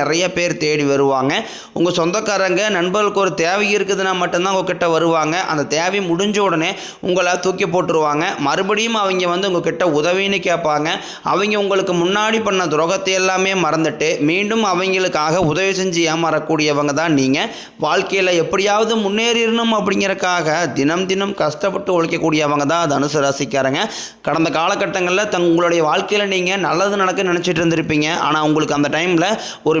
நிறைய பேர் தேடி வருவாங்க. உங்கள் சொந்தக்காரங்க நண்பர்களுக்கு ஒரு தேவை இருக்குதுன்னா மட்டும்தான் உங்ககிட்ட வருவாங்க. அந்த தேவை முடிஞ்ச உடனே உங்களை தூக்கி போட்டுருவாங்க. மறுபடியும் அவங்க வந்து உங்ககிட்ட உதவின்னு கேட்பாங்க. அவங்க உங்களுக்கு முன்னாடி பண்ண துரோகத்தை எல்லாமே மறந்துட்டு மீண்டும் அவங்களுக்காக உதவி செஞ்சு ஏமாறக்கூடியவங்க தான் நீங்கள் வாழ்க்கையில் எப்படியாவது முன்னேறிடணும் அப்படிங்கிறக்காக தினம் தினம் கஷ்டப்பட்டு உழைக்கக்கூடியவங்க தான் தனுசு ராசிக்காரங்க. கடந்த காலகட்டங்களில் தங்களுடைய வாழ்க்கையில் நீங்கள் நல்லது நடக்க நினச்சிட்டு இருந்திருப்பீங்க. ஆனால் உங்களுக்கு அந்த டைமில் ஒரு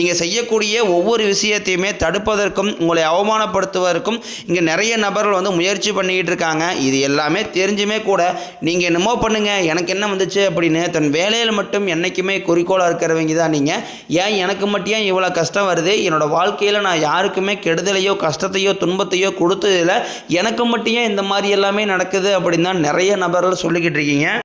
நீங்கள் செய்யக்கூடிய ஒவ்வொரு விஷயத்தையுமே தடுப்பதற்கும் உங்களை அவமானப்படுத்துவதற்கும் இங்கே நிறைய நபர்கள் வந்து முயற்சி பண்ணிக்கிட்டு இருக்காங்க. இது எல்லாமே தெரிஞ்சுமே கூட நீங்கள் என்னமோ பண்ணுங்கள் எனக்கு என்ன வந்துச்சு அப்படின்னு தன் வேலையில் மட்டும் என்றைக்குமே குறிக்கோளாக இருக்கிறவங்க தான் நீங்கள் ஏன் எனக்கு மட்டும் ஏன் இவ்வளோ கஷ்டம் வருது? என்னோட வாழ்க்கையில் நான் யாருக்குமே கெடுதலையோ கஷ்டத்தையோ துன்பத்தையோ கொடுத்ததில்ல. எனக்கு மட்டும் ஏன் இந்த மாதிரி எல்லாமே நடக்குது அப்படின்னு தான் நிறைய நபர்கள் சொல்லிக்கிட்டு இருக்கீங்க.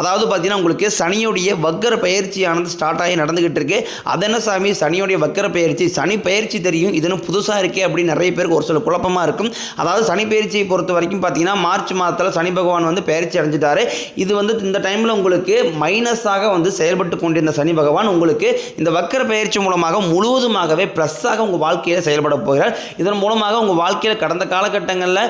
அதாவது பார்த்தீங்கன்னா உங்களுக்கு சனியுடைய வக்கர பயிற்சியானது ஸ்டார்ட் ஆகி நடந்துகிட்டு இருக்கு. அதென்ன சாமி? சனியுடைய வக்கர பயிற்சி. சனி பயிற்சி தெரியும். இதுன்னு புதுசாக இருக்கே அப்படின்னு நிறைய பேருக்கு ஒரு சில குழப்பமாக இருக்கும். அதாவது சனி பயிற்சியை பொறுத்த வரைக்கும் பார்த்தீங்கன்னா மார்ச் மாதத்தில் சனி பகவான் வந்து பயிற்சி அடைஞ்சிட்டாரு. இது வந்து இந்த டைமில் உங்களுக்கு மைனஸாக வந்து செயல்பட்டு கொண்டிருந்த சனி பகவான் உங்களுக்கு இந்த வக்கர பயிற்சி மூலமாக முழுவதுமாகவே ப்ளஸ்ஸாக உங்கள் வாழ்க்கையில் செயல்பட போகிறார். இதன் மூலமாக உங்கள் வாழ்க்கையில் கடந்த காலகட்டங்களில்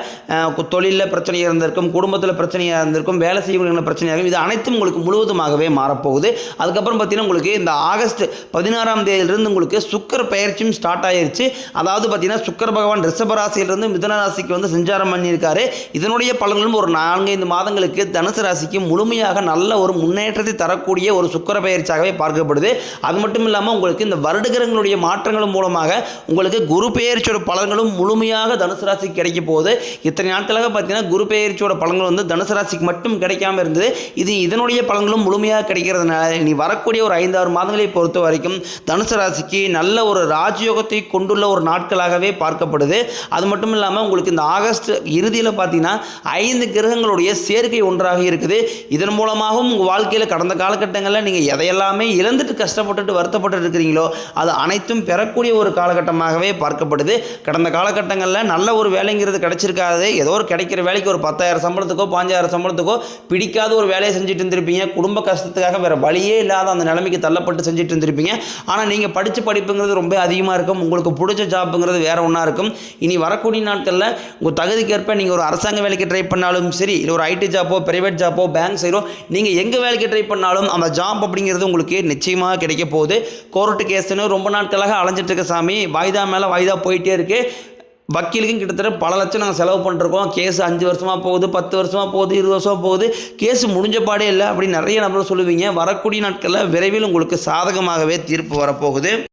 தொழிலில் பிரச்சனையாக இருந்திருக்கும் குடும்பத்தில் பிரச்சனையாக இருந்திருக்கும் வேலை செய்யக்கூடிய பிரச்சனையாக இது அனைத்தும் உங்களுக்கு முழுவதுமாகவே மாறப்போகுது. அதுக்கப்புறம் பார்த்தீங்கன்னா உங்களுக்கு இந்த ஆகஸ்ட் பதினாறாம் தேதியிலிருந்து உங்களுக்கு சுக்கர பயிற்சியும் ஸ்டார்ட் ஆயிருச்சு. அதாவது பார்த்தீங்கன்னா சுக்கர பகவான் ரிஷப ராசியிலிருந்து மிதன ராசிக்கு வந்து சஞ்சாரம் பண்ணியிருக்காரு. இதனுடைய பலன்களும் ஒரு நான்கைந்து மாதங்களுக்கு தனுசு ராசிக்கு முழுமையாக நல்ல ஒரு முன்னேற்றத்தை தரக்கூடிய ஒரு சுக்கர பயிற்சியாகவே பார்க்கப்படுது. அது மட்டும் இல்லாமல் உங்களுக்கு இந்த வருடகிரகங்களுடைய மாற்றங்கள் மூலமாக உங்களுக்கு குரு பெயர்ச்சியோட பலன்களும் முழுமையாக தனுசு ராசிக்கு கிடைக்க போகுது. இத்தனை நாட்களாக பார்த்தீங்கன்னா குரு பெயர்ச்சியோட பலன்கள் வந்து தனுசு ராசிக்கு மட்டும் கிடைக்காம இருந்தது. இது இதனுடைய பலன்களும் முழுமையாக கிடைக்கிறதுனால நீ வரக்கூடிய ஒரு ஐந்தாறு மாதங்களை பொறுத்த வரைக்கும் தனுசு ராசிக்கு நல்ல ஒரு ராஜயோகத்தை கொண்டுள்ள ஒரு நாட்களாகவே பார்க்கப்படுது. அது மட்டும் இல்லாமல் உங்களுக்கு இந்த ஆகஸ்ட் இறுதியில் பார்த்தீங்கன்னா ஐந்து கிரகங்களுடைய சேர்க்கை ஒன்றாக இருக்குது. இதன் மூலமாகவும் உங்கள் வாழ்க்கையில் கடந்த காலகட்டங்களில் நீங்கள் எதையெல்லாமே இழந்துட்டு கஷ்டப்பட்டுட்டு வருத்தப்பட்டு இருக்கிறீங்களோ அது அனைத்தும் பெறக்கூடிய ஒரு காலகட்டமாகவே பார்க்கப்படுது. கடந்த காலகட்டங்களில் நல்ல ஒரு வேலைங்கிறது கிடைச்சிருக்காது. ஏதோ ஒரு கிடைக்கிற வேலைக்கு ஒரு பத்தாயிரம் சம்பளத்துக்கோ பாஞ்சாயிரம் சம்பளத்துக்கோ பிடிக்காத ஒரு வேலையை செஞ்சுட்டு இருந்திருப்பீங்க குடும்ப கஷ்டத்துக்காக வேறு வழியே இல்லாத அந்த நிலைமைக்கு தள்ளப்பட்டு செஞ்சுட்டு இருந்திருப்பீங்க ஆனால் நீங்கள் படித்த படிப்புங்கிறது ரொம்ப அதிகமாக இருக்கும். உங்களுக்கு பிடிச்ச ஜாப்புங்கிறது வேறு ஒன்றா இருக்கும். இனி வரக்கூடிய நாட்களில் உங்கள் தகுதிக்கேற்ப நீங்கள் ஒரு அரசாங்க வேலைக்கு ட்ரை பண்ணாலும் சரி இல்லை ஒரு ஐடி ஜாப்போ பிரைவேட் ஜாப்போ பேங்க் சைடோ நீங்கள் எங்கள் வேலைக்கு ட்ரை பண்ணாலும் அந்த ஜாப் அப்படிங்கிறது உங்களுக்கு நிச்சயமாக கிடைக்க போகுது. கோர்ட்டு கேஸ்னு ரொம்ப நாட்களாக அலைஞ்சிட்டு இருக்க சாமி. வாய்தா மேலே வாய்தா போயிட்டே இருக்குது வக்கீலுக்கும் கிட்டத்தட்ட பல லட்சம் நாங்கள் செலவு பண்ணுறோம் கேஸ் அஞ்சு வருஷமாக போகுது பத்து வருஷமாக போகுது இருபது வருஷமாக போகுது. கேஸ் முடிஞ்ச பாடே இல்லை அப்படின்னு நிறைய நபர்கள் சொல்லுவீங்க. வரக்கூடிய நாட்களில் விரைவில் உங்களுக்கு சாதகமாகவே தீர்ப்பு வரப்போகுது.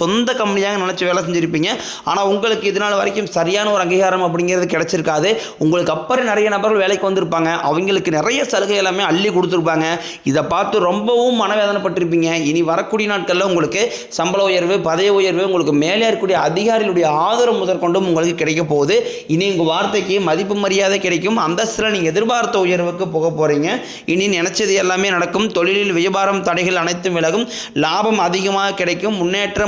சொந்த கம்பெனியாக நினச்சி வேலை செஞ்சுருப்பீங்க. ஆனால் உங்களுக்கு இதனால் வரைக்கும் சரியான ஒரு அங்கீகாரம் அப்படிங்கிறது கிடச்சிருக்காது. உங்களுக்கு அப்புறம் நிறைய நபர்கள் வேலைக்கு வந்திருப்பாங்க. அவங்களுக்கு நிறைய சலுகை எல்லாமே அள்ளி கொடுத்துருப்பாங்க. இதை பார்த்து ரொம்பவும் மனவேதனைப்பட்டிருப்பீங்க. இனி வரக்கூடிய நாட்களில் உங்களுக்கு சம்பள உயர்வு பதவி உயர்வு உங்களுக்கு மேலே இருக்கக்கூடிய அதிகாரிகளுடைய ஆதரவு முதற்கொண்டும் உங்களுக்கு கிடைக்க போகுது. இனி உங்கள் வார்த்தைக்கு மதிப்பு மரியாதை கிடைக்கும். அந்தஸ்தில் நீங்கள் எதிர்பார்த்த உயர்வுக்கு போக போகிறீங்க இனி நினைச்சது எல்லாமே நடக்கும். தொழிலில் வியாபாரம் தடைகள் அனைத்தும் விலகும். லாபம் அதிகமாக கிடைக்கும். முன்னேற்றம்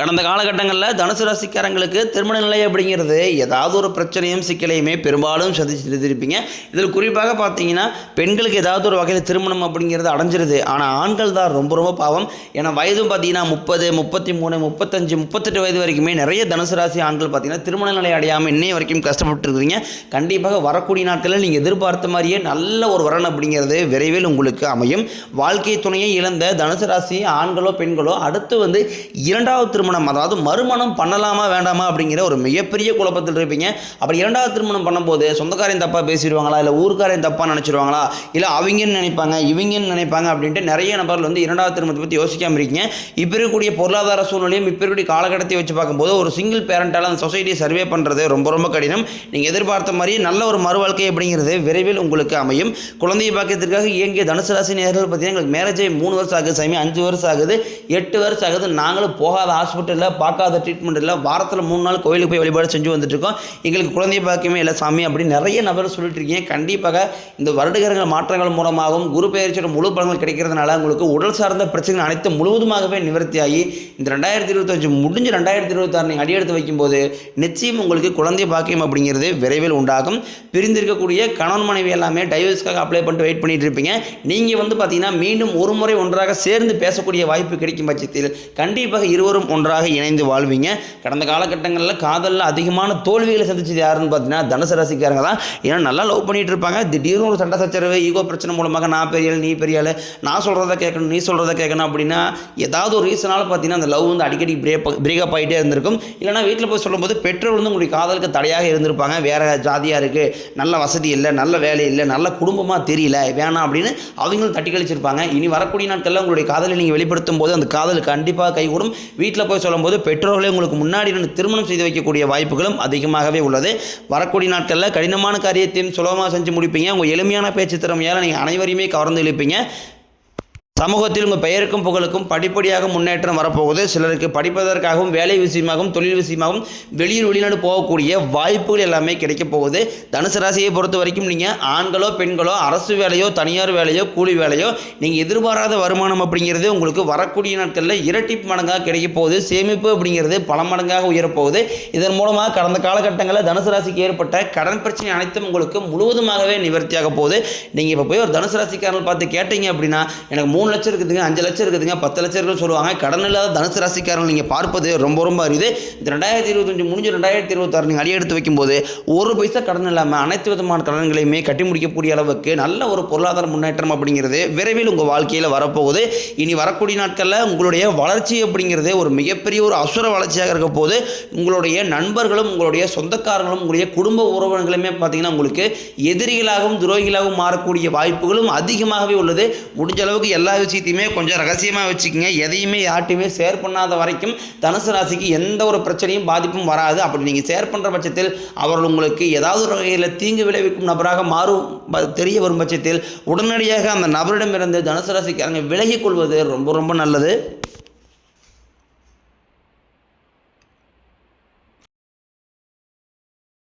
கடந்த காலகட்டங்களில் தனுசு ராசிக்காரங்களுக்கு திருமண நிலை அப்படிங்கிறது ஏதாவது ஒரு பிரச்சனையும் சிக்கலையுமே பெரும்பாலும் சந்திச்சிருந்திருப்பீங்க. இதில் குறிப்பாக பார்த்தீங்கன்னா பெண்களுக்கு ஏதாவது ஒரு வகையில் திருமணம் அப்படிங்கிறது அடைஞ்சிருது. ஆனால் ஆண்கள் தான் ரொம்ப ரொம்ப பாவம். ஏன்னா வயதும் பார்த்தீங்கன்னா முப்பது முப்பத்தி மூணு முப்பத்தஞ்சு முப்பத்தெட்டு வயது வரைக்குமே நிறைய தனுசு ராசி ஆண்கள் பார்த்தீங்கன்னா திருமண நிலை அடையாமல் இன்னைய வரைக்கும் கஷ்டப்பட்டுருக்குறீங்க. கண்டிப்பாக வரக்கூடிய நாட்களில் நீங்கள் எதிர்பார்த்த மாதிரியே நல்ல ஒரு வரன் அப்படிங்கிறது விரைவில் உங்களுக்கு அமையும். வாழ்க்கை துணையை இழந்த தனுசு ராசி ஆண்களோ பெண்களோ அடுத்து வந்து இரண்டாவது திருமணம் அதாவது மறுமணம் பண்ணலாமா வேண்டாமா அப்படிங்கிற ஒரு மிகப்பெரிய குழப்பத்தில் இருப்பீங்க. அப்படி இரண்டாவது திருமணம் பண்ணும்போது சொந்தக்காரையும் தப்பாக பேசிடுவாங்களா இல்லை ஊருக்காரையும் தப்பாக நினச்சிடுவாங்களா இல்லை அவங்கன்னு நினைப்பாங்க இவங்கன்னு நினைப்பாங்க அப்படின்ட்டு நிறைய நபர்கள் வந்து இரண்டாவது திருமணத்தை பற்றி யோசிக்காமல் இருக்கீங்க. இப்போ இருக்கக்கூடிய பொருளாதார சூழ்நிலையும் இப்போ இருக்கக்கூடிய காலகட்டத்தை வச்சு பார்க்கும்போது ஒரு சிங்கிள் பேரண்டால் அந்த சொசைட்டியை சர்வே பண்ணுறது ரொம்ப ரொம்ப கடினம். நீங்கள் எதிர்பார்த்த மாதிரி நல்ல ஒரு மறு வாழ்க்கை அப்படிங்கிறது விரைவில் உங்களுக்கு அமையும். குழந்தையை பாக்கியத்திற்காக இயங்கிய தனுசு ராசி நேர்கள் பார்த்தீங்கன்னா எங்களுக்கு மேரேஜ் மூணு வருஷம் ஆகுது சாமி அஞ்சு வருஷம் ஆகுது எட்டு வருஷம் ஆகுது நாங்களும் போகாத ஹாஸ்பிட்டலில் பார்க்காத ட்ரீட்மெண்ட் இல்லை. வாரத்தில் மூணு நாள் கோயிலுக்கு போய் வழிபாடு செஞ்சு வந்துட்டுருக்கோம். எங்களுக்கு குழந்தை பாக்கியமே இல்லை சாமி அப்படின்னு நிறைய நபர் சொல்லிட்டு இருக்கீங்க. கண்டிப்பாக இந்த வருடகரங்கள் மாற்றங்கள் மூலமாகவும் குரு பெயர்ச்சியோட முழு பலன்கள் கிடைக்கிறதுனால உங்களுக்கு உடல் சார்ந்த பிரச்சனைகள் அனைத்து முழுவதுமாகவே நிவர்த்தியாகி இந்த ரெண்டாயிரத்தி இருபத்தஞ்சு முடிஞ்சு ரெண்டாயிரத்தி இருபத்தாறு நீங்கள் அடியெடுத்து வைக்கும்போது நிச்சயம் உங்களுக்கு குழந்தை பாக்கியம் அப்படிங்கிறது விரைவில் உண்டாகும். பிரிந்திருக்கக்கூடிய கணவன் மனைவி எல்லாமே டைவர்ஸ்க்காக அப்ளை பண்ணிட்டு வெயிட் பண்ணிட்டு இருப்பீங்க. நீங்கள் வந்து பார்த்தீங்கன்னா மீண்டும் ஒரு முறை ஒன்றாக சேர்ந்து பேசக்கூடிய வாய்ப்பு கிடைக்கும் பட்சத்தில் கண்டிப்பாக இருவரும் ஒன்றாக இணைந்து வாழ்வீங்க. கடந்த காலகட்டங்களில் காதலில் அதிகமான தோல்விகளை சந்திச்சது யாருன்னு பார்த்தீங்கன்னா தனுசு ராசிக்காரங்க தான். ஏன்னா நல்லா லவ் பண்ணிட்டு இருப்பாங்க. திடீர்னு ஒரு சண்டை சச்சரவு ஈகோ பிரச்சனை மூலமாக நான் பெரியாள் நீ பெரியாள் நான் சொல்கிறத கேட்கணும் நீ சொல்கிறத கேட்கணும் அப்படின்னா ஏதாவது ஒரு ரீசனால் பார்த்தீங்கன்னா அந்த லவ் வந்து அடிக்கடி பிரேக் பிரேக்கப் ஆகிட்டே இருந்திருக்கும். இல்லைனா வீட்டில் போய் சொல்லும்போது பெற்றோர் வந்து உங்களுடைய காதலுக்கு தடையாக இருந்திருப்பாங்க. வேறு ஜாதியாக இருக்குது நல்ல வசதி இல்லை நல்ல வேலை இல்லை நல்ல குடும்பமாக தெரியல வேணாம் அப்படின்னு அவங்களும் தட்டி கழிச்சிருப்பாங்க. இனி வரக்கூடிய நாட்களில் உங்களுடைய காதலை நீங்கள் வெளிப்படுத்தும் போது அந்த காதல் கண்டிப்பாக கைகூடும். வீட்டில் போய் சொல்லும்போது பெற்றோர்களை உங்களுக்கு முன்னாடி இருந்து திருமணம் செய்து வைக்கக்கூடிய வாய்ப்புகளும் அதிகமாகவே உள்ளது. வரக்கூடிய நாட்களில் கடினமான காரியத்தையும் சுலபமாக செஞ்சு முடிப்பீங்க. உங்கள் எளிமையான பேச்சு திறமையால் நீங்கள் அனைவரையுமே கவர்ந்து இழுப்பீங்க. சமூகத்தில் உங்கள் பெயருக்கும் புகழுக்கும் படிப்படியாக முன்னேற்றம் வரப்போகுது. சிலருக்கு படிப்பதற்காகவும் வேலை விஷயமாகவும் தொழில் விஷயமாகவும் வெளியூர் வெளிநாடு போகக்கூடிய வாய்ப்புகள் எல்லாமே கிடைக்க போகுது. தனுசு ராசியை பொறுத்த வரைக்கும் நீங்கள் ஆண்களோ பெண்களோ அரசு வேலையோ தனியார் வேலையோ கூலி வேலையோ நீங்கள் எதிர்பாராத வருமானம் அப்படிங்கிறது உங்களுக்கு வரக்கூடிய நாட்களில் இரட்டிப்பு மடங்காக கிடைக்க போகுது. சேமிப்பு அப்படிங்கிறது பல மடங்காக உயரப்போகுது. இதன் மூலமாக கடந்த காலகட்டங்களில் தனுசு ராசிக்கு ஏற்பட்ட கடன் பிரச்சனை அனைத்தும் உங்களுக்கு முழுவதுமாகவே நிவர்த்தியாக போகுது. நீங்கள் இப்போ போய் ஒரு தனுசு ராசிக்காரர்கள் பார்த்து கேட்டீங்க அப்படின்னா எனக்கு மூணு லட்சம் இருக்குதுங்க அஞ்சு லட்சம் இருக்குதுங்க பத்து லட்சம் இருக்குன்னு சொல்லுவாங்க. கடன் இல்லாத தனுசு ராசிக்காரன் நீங்கள் பார்ப்பது ரொம்ப ரொம்ப அரிது. இந்த ரெண்டாயிரத்தி இருபத்தஞ்சு முடிஞ்சு ரெண்டாயிரத்தி இருபத்தாறு நீங்கள் அடியெடுத்து வைக்கும்போது ஒரு பைசா கடன் இல்லாமல் அனைத்து விதமான கடன்களையுமே கட்டி முடிக்கக்கூடிய அளவுக்கு நல்ல ஒரு பொருளாதார முன்னேற்றம் அப்படிங்கிறது விரைவில் உங்கள் வாழ்க்கையில் வரப்போகுது. இனி வரக்கூடிய நாட்களில் உங்களுடைய வளர்ச்சி அப்படிங்கிறது ஒரு மிகப்பெரிய ஒரு அசுர வளர்ச்சியாக இருக்க போது உங்களுடைய நண்பர்களும் உங்களுடைய சொந்தக்காரங்களும் உங்களுடைய குடும்ப உறவினர்களுமே பார்த்தீங்கன்னா உங்களுக்கு எதிரிகளாகவும் துரோகிகளாகவும் மாறக்கூடிய வாய்ப்புகளும் அதிகமாகவே உள்ளது. முடிஞ்ச அளவுக்கு எல்லா விஷயத்தையுமே கொஞ்சம் ரகசியமாக வச்சுக்கோங்க. எதையுமே யார்ட்டையுமே ஷேர் பண்ணாத வரைக்கும் தனுசு ராசிக்கு எந்த ஒரு பிரச்சனையும் பாதிப்பும் வராது. அப்படி நீங்கள் ஷேர் பண்ணுற பட்சத்தில் அவர்கள் உங்களுக்கு ஏதாவது ஒரு வகையில் தீங்கு விளைவிக்கும் நபராக மாறும். தெரிய வரும் பட்சத்தில் உடனடியாக அந்த நபரிடமிருந்து தனுசு ராசிக்காரங்க விலகிக் கொள்வது ரொம்ப ரொம்ப நல்லது.